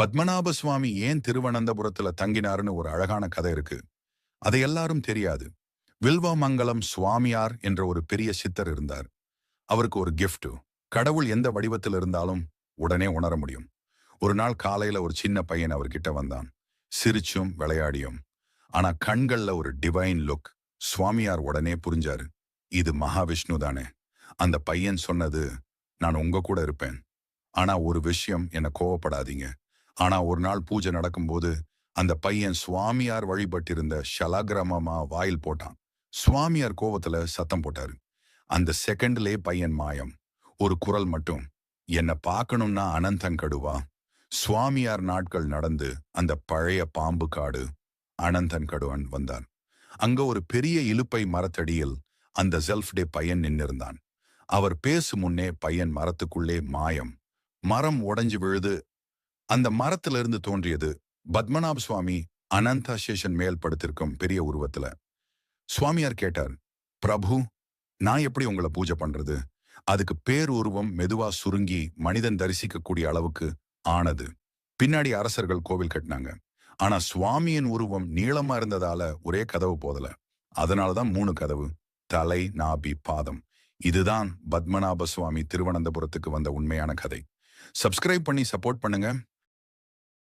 பத்மநாப சுவாமி ஏன் திருவனந்தபுரத்துல தங்கினாருன்னு ஒரு அழகான கதை இருக்கு. அதை எல்லாரும் தெரியாது. வில்வமங்கலம் சுவாமியார் என்ற ஒரு பெரிய சித்தர் இருந்தார். அவருக்கு ஒரு கிஃப்ட் கடவுள் எந்த வடிவத்தில் இருந்தாலும் உடனே உணர முடியும். ஒரு நாள் காலையில ஒரு சின்ன பையன் அவர்கிட்ட வந்தான். சிரிச்சும் விளையாடியும். ஆனா கண்கள்ல ஒரு டிவைன் லுக் சுவாமியார் உடனே புரிஞ்சாரு. இது மகாவிஷ்ணு தானே. அந்த பையன் சொன்னது நான் உங்க கூட இருப்பேன். ஆனா ஒரு விஷயம் என்ன கோவப்படாதீங்க. ஆனா ஒரு நாள் பூஜை நடக்கும்போது அந்த பையன் சுவாமியார் வழிபட்டிருந்த ஷலகிரமமா வாயில் போட்டான். சுவாமியார் கோவத்துல சத்தம் போட்டாரு. அந்த செகண்ட்லே பையன் மாயம். ஒரு குரல் மட்டும் என்ன பார்க்கணும்னா அனந்தங்கடுவா சுவாமியார் நாட்கள் நடந்து அந்த பழைய பாம்பு காடு அனந்தன்கடுவன் வந்தான். அங்க ஒரு பெரிய இலுப்பை மரத்தடியில் அந்த செல்ஃப் டே பையன் நின்னிருந்தான். அவர் பேசு முன்னே பையன் மரத்துக்குள்ளே மாயம். மரம் உடைஞ்சு விழுது அந்த மரத்திலிருந்து தோன்றியது பத்மநாப சுவாமி அனந்தா சேஷன் மேல் படுத்திருக்கும் பெரிய உருவத்துல. சுவாமியார் கேட்டார் பிரபு நான் எப்படி உங்களை பூஜை பண்றது? அதுக்கு பேர் உருவம் மெதுவா சுருங்கி மனிதன் தரிசிக்கக்கூடிய அளவுக்கு ஆனது. பின்னாடி அரசர்கள் கோவில் கட்டினாங்க. ஆனா சுவாமியின் உருவம் நீளமா இருந்ததால ஒரே கதவு போதல. அதனாலதான் மூணு கதவு தலை நாபி பாதம். இதுதான் பத்மநாப சுவாமி திருவனந்தபுரத்துக்கு வந்த உண்மையான கதை. சப்ஸ்கிரைப் பண்ணி சப்போர்ட் பண்ணுங்க.